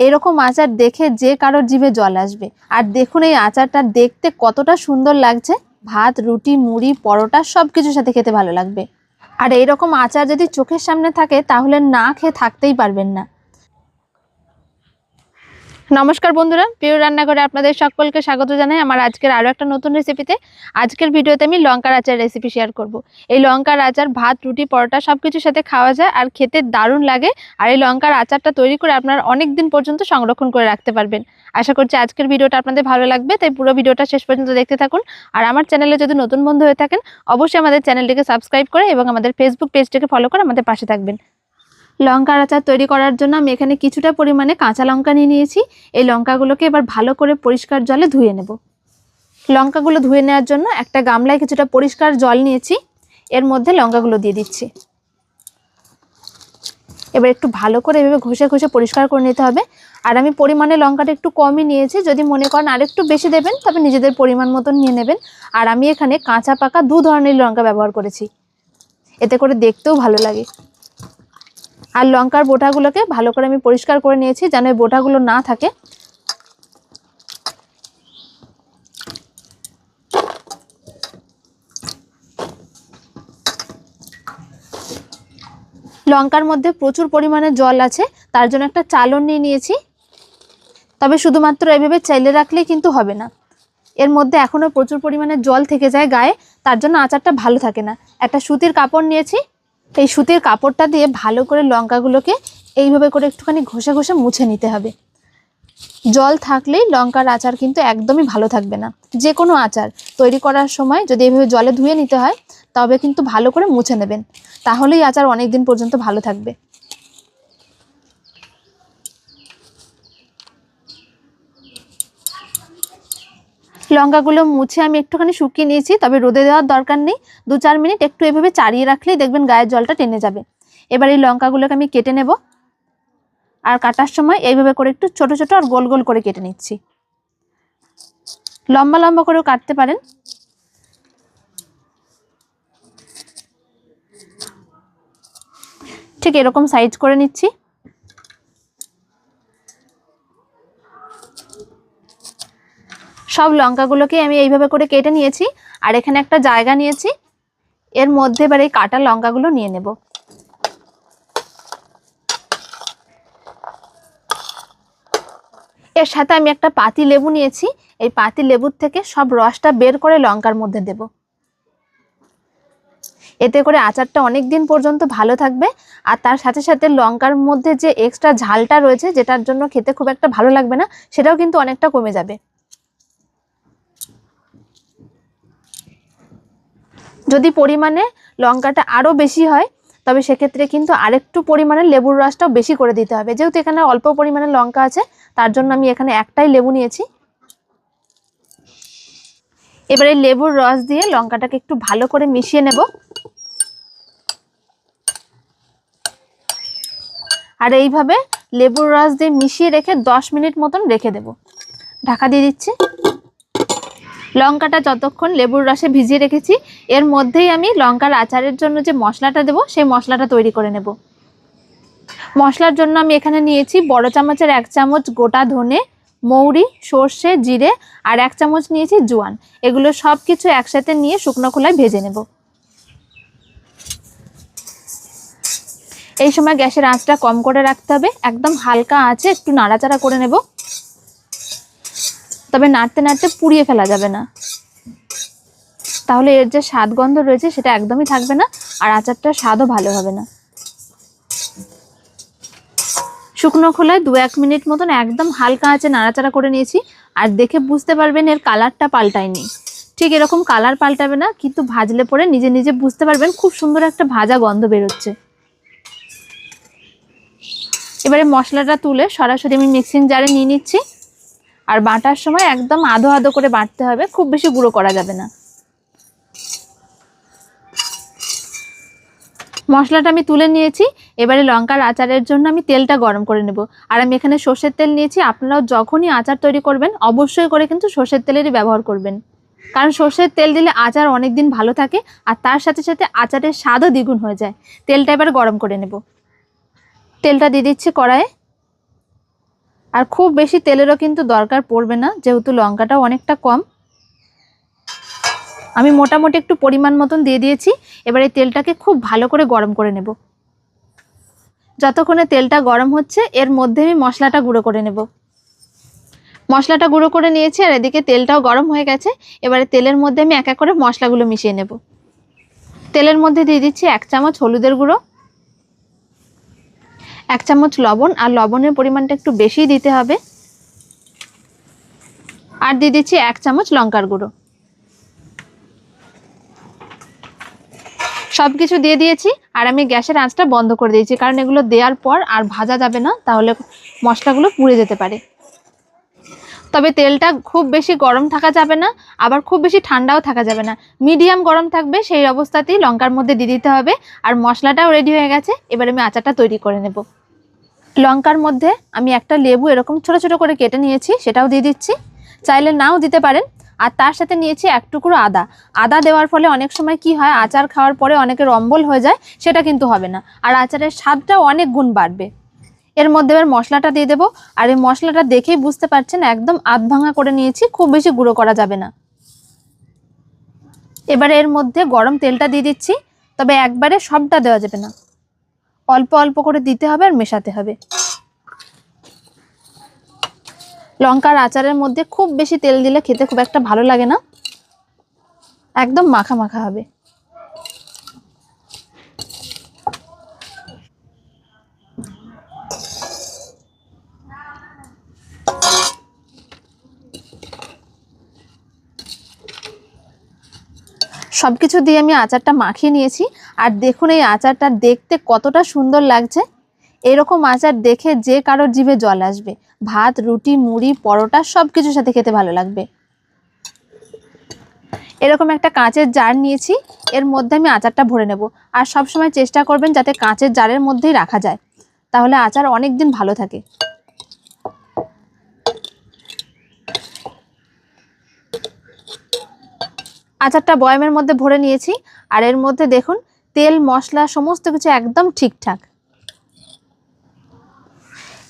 এরকম আচার দেখে যে কারোর জিভে জল আসবে। আর দেখুন এই আচারটা দেখতে কতটা সুন্দর লাগছে। ভাত, রুটি, মুড়ি, পরোটা সব কিছুর সাথে খেতে ভালো লাগবে। আর এইরকম আচার যদি চোখের সামনে থাকে, তাহলে না খেয়ে থাকতেই পারবেন না। নমস্কার বন্ধুরা, প্রিয় রান্নাঘরে আপনাদের সকলকে স্বাগত জানাই আমার আজকের আরও একটা নতুন রেসিপিতে আজকের ভিডিওতে আমি লঙ্কার আচার রেসিপি শেয়ার করব। এই লঙ্কার আচার, ভাত, রুটি, পরোটা সব কিছুর সাথে খাওয়া যায় আর খেতে দারুণ লাগে আর এই লঙ্কার আচারটা তৈরি করে আপনারা অনেক দিন পর্যন্ত সংরক্ষণ করে রাখতে পারবেন। আশা করছি আজকের ভিডিওটা আপনাদের ভালো লাগবে, তাই পুরো ভিডিওটা শেষ পর্যন্ত দেখতে থাকুন। আর আমার চ্যানেলে যদি নতুন বন্ধু হয়ে থাকেন, অবশ্যই আমাদের চ্যানেলটিকে সাবস্ক্রাইব করে এবং আমাদের ফেসবুক পেজটিকে ফলো করে আমাদের পাশে থাকবেন। লঙ্কার আচার তৈরি করার জন্য আমি এখানে কিছুটা পরিমাণে কাঁচা লঙ্কা নিয়ে নিয়েছি। এই লঙ্কাগুলোকে এবার ভালো করে পরিষ্কার জলে ধুয়ে নেব। লঙ্কাগুলো ধুয়ে নেওয়ার জন্য একটা গামলায় কিছুটা পরিষ্কার জল নিয়েছি। এর মধ্যে লঙ্কাগুলো দিয়ে দিচ্ছি। এবার একটু ভালো করে এভাবে ঘষে ঘষে পরিষ্কার করে নিতে হবে। আর আমি পরিমাণে লঙ্কাটা একটু কমই নিয়েছি। যদি মনে করেন আরেকটু বেশি দেবেন, তবে নিজেদের পরিমাণ মতন নিয়ে নেবেন। আর আমি এখানে কাঁচা পাকা দু ধরনের লঙ্কা ব্যবহার করেছি। এতে করে দেখতেও ভালো লাগে। আর লঙ্কার বোটাগুলোকে ভালো করে আমি পরিষ্কার করে নিয়েছি যেন এই বোটাগুলো না থাকে। লঙ্কার মধ্যে প্রচুর পরিমাণে জল আছে, তার জন্য একটা চালন নিয়ে নিয়েছি। তবে শুধুমাত্র এভাবে চাইলে রাখলেই কিন্তু হবে না। এর মধ্যে এখনও প্রচুর পরিমাণে জল থেকে যায় গায়ে, তার জন্য আচারটা ভালো থাকে না। একটা সুতির কাপড় নিয়েছি এই সুতির কাপড়টা দিয়ে ভালো করে লঙ্কাগুলোকে এইভাবে করে একটুখানি ঘষে ঘষে মুছে নিতে হবে। জল থাকলেই লঙ্কার আচার কিন্তু একদমই ভালো থাকবে না। যে কোনো আচার তৈরি করার সময় যদি এভাবে জলে ধুয়ে নিতে হয়, তবে কিন্তু ভালো করে মুছে নেবেন। তাহলেই আচার অনেক দিন পর্যন্ত ভালো থাকবে। লঙ্কাগুলো মুছে আমি একটুখানি শুকিয়ে নিয়েছি, তবে রোদে দেওয়ার দরকার নেই। দু চার মিনিট একটু এভাবে চাড়িয়ে রাখলেই দেখবেন গায়ের জলটা টেনে যাবে। এবার এই লঙ্কাগুলোকে আমি কেটে নেব। আর কাটার সময় এইভাবে করে একটু ছোট ছোট আর গোল গোল করে কেটে নিচ্ছি। লম্বা লম্বা করেও কাটতে পারেন। ঠিক এরকম সাইজ করে নিচ্ছি। সব লঙ্কাগুলোকে আমি এইভাবে করে কেটে নিয়েছি, আর এখানে একটা জায়গা নিয়েছি। এর মধ্যে এবার এই কাটা লঙ্কাগুলো নিয়ে নেব। এর সাথে আমি একটা পাতি লেবু নিয়েছি। এই পাতি লেবুর থেকে সব রসটা বের করে লঙ্কার মধ্যে দেব। এতে করে আচারটা অনেক দিন পর্যন্ত ভালো থাকবে, আর তার সাথে সাথে লঙ্কার মধ্যে যে এক্সট্রা ঝালটা রয়েছে, যেটার জন্য খেতে খুব একটা ভালো লাগবে না, সেটাও কিন্তু অনেকটা কমে যাবে। যদি পরিমাণে লঙ্কাটা আরও বেশি হয়, তবে সেক্ষেত্রে কিন্তু আরেকটু পরিমাণে লেবুর রসটাও বেশি করে দিতে হবে। যেহেতু এখানে অল্প পরিমাণে লঙ্কা আছে, তার জন্য আমি এখানে একটাই লেবু নিয়েছি। এবারে লেবুর রস দিয়ে লঙ্কাটাকে একটু ভালো করে মিশিয়ে নেব। আর এইভাবে লেবুর রস দিয়ে মিশিয়ে রেখে দশ মিনিট মতন রেখে দেব। ঢাকা দিয়ে দিচ্ছি। লঙ্কাটা যতক্ষণ লেবুর রসে ভিজিয়ে রেখেছি, এর মধ্যেই আমি লঙ্কার আচারের জন্য যে মশলাটা দেব, সেই মশলাটা তৈরি করে নেব। মশলার জন্য আমি এখানে নিয়েছি বড় চামচের এক চামচ গোটা ধনে, মৌরি, সর্ষে, জিরে আর এক চামচ নিয়েছি জোয়ান। এগুলো সব কিছু একসাথে নিয়ে শুকনো খোলায় ভেজে নেব। এই সময় গ্যাসের আঁচটা কম করে রাখতে হবে, একদম হালকা আঁচে একটু নাড়াচাড়া করে নেব। তবে নাড়তে নাড়তে পুড়িয়ে ফেলা যাবে না। তাহলে এর যে স্বাদ গন্ধ রয়েছে সেটা একদমই থাকবে না, আর আচারটার স্বাদও ভালো হবে না। শুকনো খোলায় দু এক মিনিট মতন একদম হালকা আঁচে নাড়াচাড়া করে নিয়েছি, আর দেখে বুঝতে পারবেন এর কালারটা পাল্টায়নি। ঠিক এরকম কালার পাল্টাবে না, কিন্তু ভাজলে পরে নিজে নিজে বুঝতে পারবেন খুব সুন্দর একটা ভাজা গন্ধ বেরোচ্ছে। এবারে মশলাটা তুলে সরাসরি আমি মিক্সিং জারে নিয়ে নিচ্ছি। আর বাটার সময় একদম আধো আধো করে বাটতে হবে, খুব বেশি গুঁড়ো করা যাবে না। মশলাটা আমি তুলে নিয়েছি, এবারে লঙ্কার আচারের জন্য আমি তেলটা গরম করে নেব। আর আমি এখানে সর্ষের তেল নিয়েছি, আপনারাও যখনই আচার তৈরি করবেন, অবশ্যই করে কিন্তু সর্ষের তেলেরই ব্যবহার করবেন। কারণ সর্ষের তেল দিলে আচার অনেক দিন ভালো থাকে, আর তার সাথে সাথে আচারের স্বাদও দ্বিগুণ হয়ে যায়। তেলটা এবার গরম করে নেব। তেলটা দিয়ে দিচ্ছি কড়াইয়ে। আর খুব বেশি তেলেরও কিন্তু দরকার পড়বে না, যেহেতু লঙ্কাটাও অনেকটা কম। আমি মোটামুটি একটু পরিমাণ মতন দিয়ে দিয়েছি, এবার এই তেলটাকে খুব ভালো করে গরম করে নেব। যতক্ষণে তেলটা গরম হচ্ছে, এর মধ্যে আমি মশলাটা গুঁড়ো করে নেব। মশলাটা গুঁড়ো করে নিয়েছি, আর এদিকে তেলটাও গরম হয়ে গেছে, এবারে তেলের মধ্যে আমি এক এক করে মশলাগুলো মিশিয়ে নেব। তেলের মধ্যে দিয়ে দিচ্ছি এক চামচ হলুদের গুঁড়ো এক চামচ লবণ আর লবণের পরিমাণটা একটু বেশি দিতে হবে। আর দিয়ে দিচ্ছি এক চামচ লঙ্কার গুঁড়ো। সব কিছু দিয়ে দিয়েছি আর আমি গ্যাসের আঁচটা বন্ধ করে দিয়েছি, কারণ এগুলো দেওয়ার পর আর ভাজা যাবে না, তাহলে মশলাগুলো পুড়ে যেতে পারে। তবে তেলটা খুব বেশি গরম থাকা যাবে না, আবার খুব বেশি ঠান্ডাও থাকা যাবে না। মিডিয়াম গরম থাকবে, সেই অবস্থাতেই লঙ্কার মধ্যে দিয়ে দিতে হবে, আর মশলাটাও রেডি হয়ে গেছে, এবার আমি আচারটা তৈরি করে নেব। লঙ্কার মধ্যে আমি একটা লেবু এরকম ছোট ছোট করে কেটে নিয়েছি, সেটাও দিয়ে দিচ্ছি। চাইলে নাও দিতে পারেন। আর তার সাথে নিয়েছি এক টুকরো আদা। আদা দেওয়ার ফলে অনেক সময় কি হয়, আচার খাওয়ার পরে অনেকের অম্বল হয়ে যায়, সেটা কিন্তু হবে না। আর আচারের স্বাদটাও অনেক গুণ বাড়বে। এর মধ্যে এবার মশলাটা দিয়ে দেবো। আর এই মশলাটা দেখেই বুঝতে পারছেন, একদম আধ ভাঙা করে নিয়েছি, খুব বেশি গুঁড়ো করা যাবে না। এবারে এর মধ্যে গরম তেলটা দিয়ে দিচ্ছি, তবে একবারে সবটা দেওয়া যাবে না। অল্প অল্প করে দিতে হবে আর মেশাতে হবে। লঙ্কার আচারের মধ্যে খুব বেশি তেল দিলে খেতে খুব একটা ভালো লাগে না। একদম মাখা মাখা হবে। সব কিছু দিয়ে আমি আচারটা মাখিয়ে নিয়েছি। আর দেখুন এই আচারটা দেখতে কতটা সুন্দর লাগছে। এরকম আচার দেখে যে কারোর জিভে জল আসবে, ভাত, রুটি, মুড়ি, পরোটা সব কিছুর সাথে খেতে ভালো লাগবে। এরকম একটা কাঁচের জার নিয়েছি, এর মধ্যে আমি আচারটা ভরে নেব। আর সব সময় চেষ্টা করবেন যাতে কাঁচের জারের মধ্যেই রাখা যায়, তাহলে আচার অনেক দিন ভালো থাকে। আচারটা বয়ামের মধ্যে ভরে নিয়েছি, আর এর মধ্যে দেখুন তেল, মশলা, সমস্ত কিছু একদম ঠিকঠাক।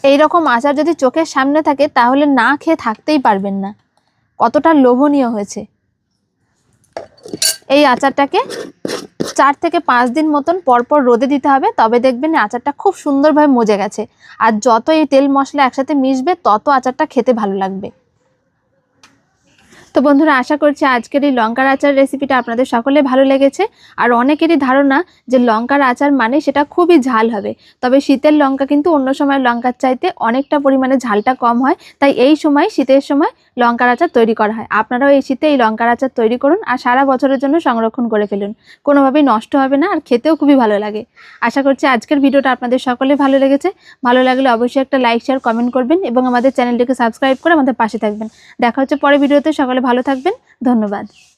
এই রকম আচার যদি চোখের সামনে থাকে, তাহলে না খেয়ে থাকতেই পারবেন না। কতটা লোভনীয় হয়েছে। এই আচারটাকে চার থেকে পাঁচ দিন মতন পরপর রোদে দিতে হবে, তবে দেখবেন আচারটা খুব সুন্দরভাবে মজে গেছে। আর যত এই তেল, মশলা একসাথে মিশবে, তত আচারটা খেতে ভালো লাগবে। তো বন্ধুরা, আশা করছি আজকের এই লঙ্কার আচার রেসিপিটা আপনাদের সকলে ভালো লেগেছে। আর অনেকেরই ধারণা যে লঙ্কার আচার মানে সেটা খুবই ঝাল হবে। তবে শীতের লঙ্কা কিন্তু অন্য সময় লঙ্কার চাইতে অনেকটা পরিমাণে ঝালটা কম হয়। তাই এই সময়, শীতের সময় লঙ্কার আচার তৈরি করা হয়। আপনারাও এই শীতে এই লঙ্কার আচার তৈরি করুন আর সারা বছরের জন্য সংরক্ষণ করে ফেলুন। কোনোভাবেই নষ্ট হবে না আর খেতেও খুবই ভালো লাগে। আশা করছি আজকের ভিডিওটা আপনাদের সকলে ভালো লেগেছে। ভালো লাগলে অবশ্যই একটা লাইক শেয়ার কমেন্ট করবেন এবং আমাদের চ্যানেলটিকে সাবস্ক্রাইব করে আমাদের পাশে থাকবেন। দেখা হচ্ছে পরে ভিডিওতে। সকলে ভালো থাকবেন ধন্যবাদ।